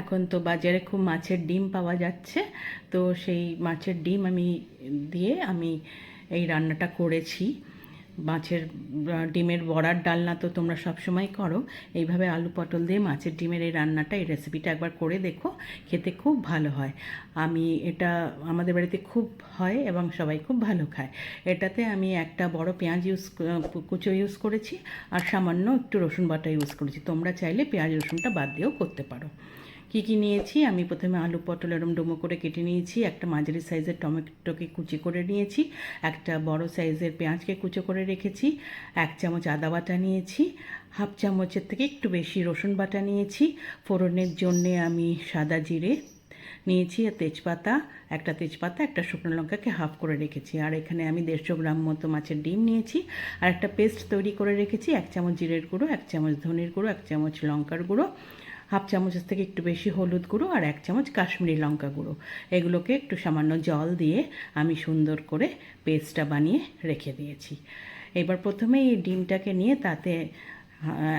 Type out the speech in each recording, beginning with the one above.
এখন তো বাজারে খুব মাছের ডিম পাওয়া যাচ্ছে। তো সেই মাছের ডিম আমি দিয়ে আমি এই রান্নাটা করেছি। মাছের ডিমের বড়ার ডালনা তো তোমরা সবসময় করো। এইভাবে আলু পটল দিয়ে মাছের ডিমের এই রান্নাটা, এই রেসিপিটা একবার করে দেখো, খেতে খুব ভালো হয়। আমি এটা আমাদের বাড়িতে খুব হয় এবং সবাই খুব ভালো খায়। এটাতে আমি একটা বড় পেঁয়াজ ইউজ কুচো ইউজ করেছি আর সামান্য একটু রসুন বাটা ইউজ করেছি। তোমরা চাইলে পেঁয়াজ রসুনটা বাদ দিয়েও করতে পারো। কী কী নিয়েছি? আমি প্রথমে আলু, পটল এরম ডুমো করে কেটে নিয়েছি। একটা মাঝারি সাইজের টমেটোকে কুচি করে নিয়েছি। একটা বড় সাইজের পেঁয়াজকে কুচো করে রেখেছি। এক চামচ আদা বাটা নিয়েছি। হাফ চামচের থেকে একটু বেশি রসুন বাটা নিয়েছি। ফোড়নের জন্যে আমি সাদা জিরে নিয়েছি আর তেজপাতা। একটা তেজপাতা, একটা শুকনো লঙ্কাকে হাফ করে রেখেছি। আর এখানে আমি দেড়শো গ্রাম মতো মাছের ডিম নিয়েছি। আর একটা পেস্ট তৈরি করে রেখেছি। এক চামচ জিরের গুঁড়ো, এক চামচ ধনির গুঁড়ো, এক চামচ লঙ্কার গুঁড়ো। হাফ চামচের থেকে একটু বেশি হলুদ গুঁড়ো আর এক চামচ কাশ্মীরি লঙ্কা গুঁড়ো। এগুলোকে একটু সামান্য জল দিয়ে আমি সুন্দর করে পেস্টটা বানিয়ে রেখে দিয়েছি। এবার প্রথমে এই ডিমটাকে নিয়ে তাতে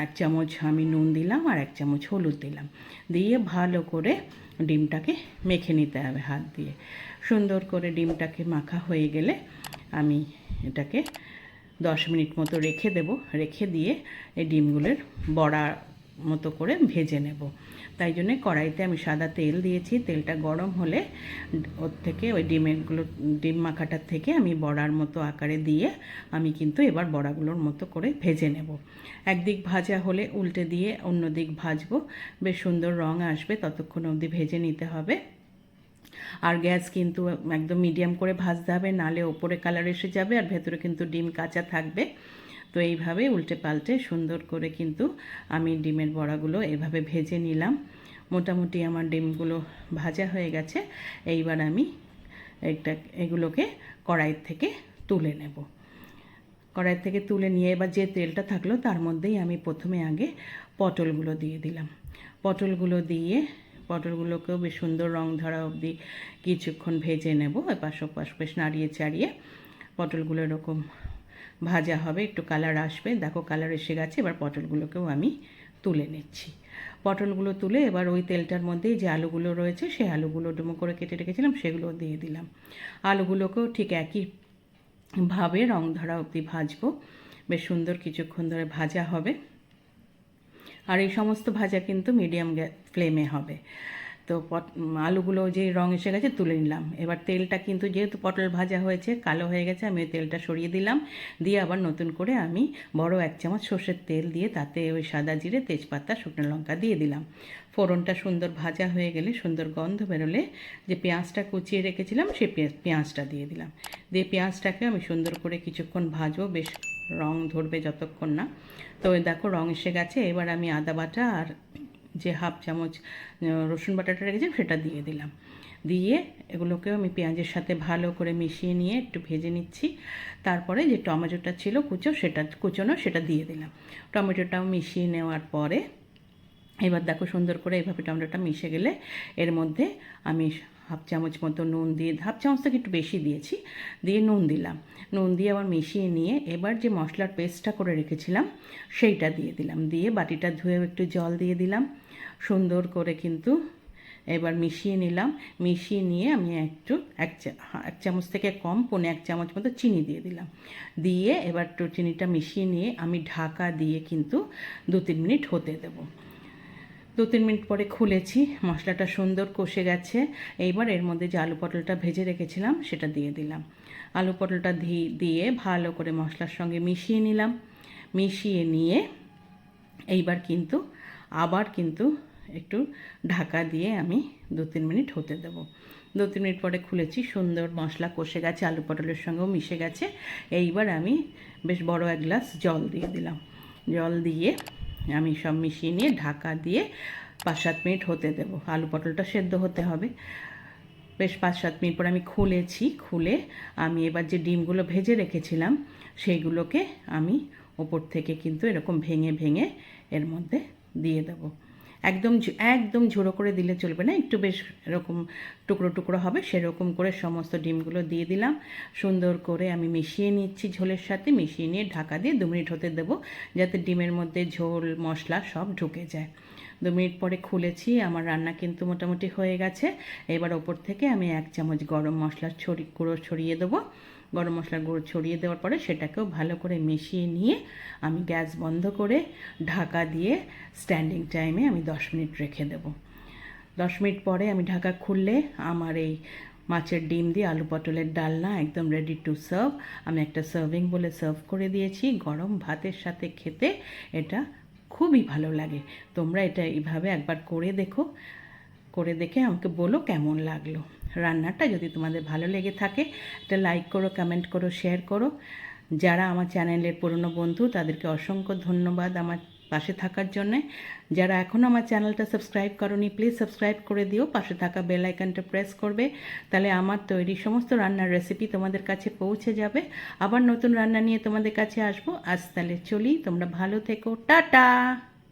এক চামচ আমি নুন দিলাম আর এক চামচ হলুদ দিলাম। দিয়ে ভালো করে ডিমটাকে মেখে নিতে হবে হাত দিয়ে। সুন্দর করে ডিমটাকে মাখা হয়ে গেলে আমি এটাকে দশ মিনিট মতো রেখে দেব। রেখে দিয়ে এই ডিমগুলোর বড়া মতো করে ভেজে নেব। তাই জন্যে কড়াইতে আমি সাদা তেল দিয়েছি। তেলটা গরম হলে ওর থেকে ওই ডিমেরগুলো, ডিম মাখাটার থেকে আমি বড়ার মতো আকারে দিয়ে আমি কিন্তু এবার বড়াগুলোর মতো করে ভেজে নেব। একদিক ভাজা হলে উল্টে দিয়ে অন্য দিক ভাজবো। বেশ সুন্দর রং আসবে, ততক্ষণ অবধি ভেজে নিতে হবে। আর গ্যাস কিন্তু একদম মিডিয়াম করে ভাজতে হবে, নালে ওপরে কালার এসে যাবে আর ভেতরে কিন্তু ডিম কাঁচা থাকবে। তো এইভাবে উল্টে পাল্টে সুন্দর করে কিন্তু আমি ডিমের বড়াগুলো এভাবে ভেজে নিলাম। মোটামুটি আমার ডিমগুলো ভাজা হয়ে গেছে। এইবার আমি একটা এগুলোকে কড়াইয়ের থেকে তুলে নেব। কড়াই থেকে তুলে নিয়ে এবার যে তেলটা থাকল তার মধ্যেই আমি প্রথমে আগে পটলগুলো দিয়ে দিলাম। পটলগুলো দিয়ে পটলগুলোকেও বেশ সুন্দর রং ধরা অবধি কিছুক্ষণ ভেজে নেব। এপাশ ওপাশ বেশ নাড়িয়ে চাড়িয়ে পটলগুলো এরকম ভাজা হবে, একটু কালার আসবে। দেখো কালার এসে গেছে, এবার পটলগুলোকেও আমি তুলে নিচ্ছি। পটলগুলো তুলে এবার ওই তেলটার মধ্যেই যে আলুগুলো রয়েছে, সেই আলুগুলো ডুমো করে কেটে রেখেছিলাম, সেগুলো দিয়ে দিলাম। আলুগুলোকেও ঠিক একই ভাবে রং ধরা অবধি ভাজবো। বেশ সুন্দর কিছুক্ষণ ধরে ভাজা হবে। আর এই সমস্ত ভাজা কিন্তু মিডিয়াম ফ্লেমে হবে। তো পট, আলুগুলো যে রং এসে গেছে তুলে নিলাম। এবার তেলটা কিন্তু যেহেতু পটল ভাজা হয়েছে, কালো হয়ে গেছে, আমি তেলটা সরিয়ে দিলাম। দিয়ে আবার নতুন করে আমি বড় এক চামচ সর্ষের তেল দিয়ে তাতে ওই সাদা জিরে, তেজপাতা, শুকনো লঙ্কা দিয়ে দিলাম। ফোড়নটা সুন্দর ভাজা হয়ে গেলে সুন্দর গন্ধ বেরোলে যে পেঁয়াজটা কুচিয়ে রেখেছিলাম পে- পেঁয়াজটা দিয়ে দিলাম। দিয়ে পেঁয়াজটাকে আমি সুন্দর করে কিছুক্ষণ ভাজবো, বেশ রং ধরবে যতক্ষণ না। তো দেখো রং এসে গেছে, এবার আমি আদা বাটা আর যে হাফ চামচ রসুন বাটাটা রেখেছিলাম, সেটা দিয়ে দিলাম। দিয়ে এগুলোকেও আমি পেঁয়াজের সাথে ভালো করে মিশিয়ে নিয়ে একটু ভেজে নিচ্ছি। তারপরে যে টমেটোটা ছিল কুচো, সেটা কুচোনো, সেটা দিয়ে দিলাম। টমেটোটাও মিশিয়ে নেওয়ার পরে, এবার দেখো সুন্দর করে এইভাবে টমেটোটা মিশে গেলে এর মধ্যে আমি হাফ চামচ মতো নুন দিয়ে, হাফ চামচ থেকে একটু বেশি দিয়েছি, দিয়ে নুন দিলাম। নুন দিয়ে আবার মিশিয়ে নিয়ে এবার যে মশলার পেস্টটা করে রেখেছিলাম, সেইটা দিয়ে দিলাম। দিয়ে বাটিটা ধুয়ে একটু জল দিয়ে দিলাম। সুন্দর করে কিন্তু এবার মিশিয়ে নিলাম। মিশিয়ে নিয়ে আমি একটু এক এক চামচ থেকে কম, পনে এক চামচ মতো চিনি দিয়ে দিলাম। দিয়ে এবার একটু চিনিটা মিশিয়ে নিয়ে আমি ঢাকা দিয়ে কিন্তু দু তিন মিনিট হতে দেবো। দু তিন মিনিট পরে খুলেছি, মশলাটা সুন্দর কষে গেছে। এইবার এর মধ্যে যে আলু পটলটা ভেজে রেখেছিলাম, সেটা দিয়ে দিলাম। আলু পটলটা দিয়ে ভালো করে মশলার সঙ্গে মিশিয়ে নিলাম। মিশিয়ে নিয়ে এইবার কিন্তু আবার কিন্তু একটু ঢাকা দিয়ে আমি দু তিন মিনিট হতে দেবো। দু তিন মিনিট পরে খুলেছি, সুন্দর মশলা কষে গেছে, আলু পটলের সঙ্গেও মিশে গেছে। এইবার আমি বেশ বড় এক গ্লাস জল দিয়ে দিলাম। জল দিয়ে আমি সব মিশিয়ে নিয়ে ঢাকা দিয়ে পাঁচ সাত মিনিট হতে দেবো। আলু পটলটা সেদ্ধ হতে হবে। বেশ পাঁচ সাত মিনিট পর আমি খুলেছি, খুলে আমি এবার যে ডিমগুলো ভেজে রেখেছিলাম, সেইগুলোকে আমি ওপর থেকে কিন্তু এরকম ভেঙে ভেঙে এর মধ্যে দিয়ে দেবো। একদম একদম ঝুড়ো করে দিলে চলবে না, একটু বেশ এরকম টুকরো টুকরো হবে, সেরকম করে সমস্ত ডিমগুলো দিয়ে দিলাম। সুন্দর করে আমি মিশিয়ে নিচ্ছি ঝোলের সাথে, মিশিয়ে নিয়ে ঢাকা দিয়ে দু মিনিট হতে দেবো, যাতে ডিমের মধ্যে ঝোল, মশলা সব ঢুকে যায়। দু মিনিট পরে খুলেছি, আমার রান্না কিন্তু মোটামুটি হয়ে গেছে। এবার ওপর থেকে আমি এক চামচ গরম মশলার ছড়ি, গুঁড়ো ছড়িয়ে দেবো। গরম মশলার গুঁড়ো ছড়িয়ে দেওয়ার পরে সেটাকেও ভালো করে মিশিয়ে নিয়ে আমি গ্যাস বন্ধ করে ঢাকা দিয়ে স্ট্যান্ডিং টাইমে আমি দশ মিনিট রেখে দেবো। দশ মিনিট পরে আমি ঢাকা খুললে আমার এই মাছের ডিম দিয়ে আলু পটলের ডালনা একদম রেডি টু সার্ভ আমি একটা সার্ভিং বলে সার্ভ করে দিয়েছি। গরম ভাতের সাথে খেতে এটা খুবই ভালো লাগে। তোমরা এটা এইভাবে একবার করে দেখো। করে দেখে আমাকে বলো কেমন লাগল। রান্নাটা যদি তোমাদের ভালো লেগে থাকে, একটা লাইক করো কমেন্ট করো শেয়ার করো। যারা আমার চ্যানেলের পুরনো বন্ধু, তাদেরকে অসংখ্য ধন্যবাদ আমার পাশে থাকার জন্যে। যারা এখনও আমার চ্যানেলটা সাবস্ক্রাইব করনি প্লিজ সাবস্ক্রাইব করে দিও। পাশে থাকা বেল আইকনটা প্রেস করবে, তাহলে আমার তৈরি সমস্ত রান্নার রেসিপি তোমাদের কাছে পৌঁছে যাবে। আবার নতুন রান্না নিয়ে তোমাদের কাছে আসব। আজ তাহলে চলি, তোমরা ভালো থেকো। টাটা!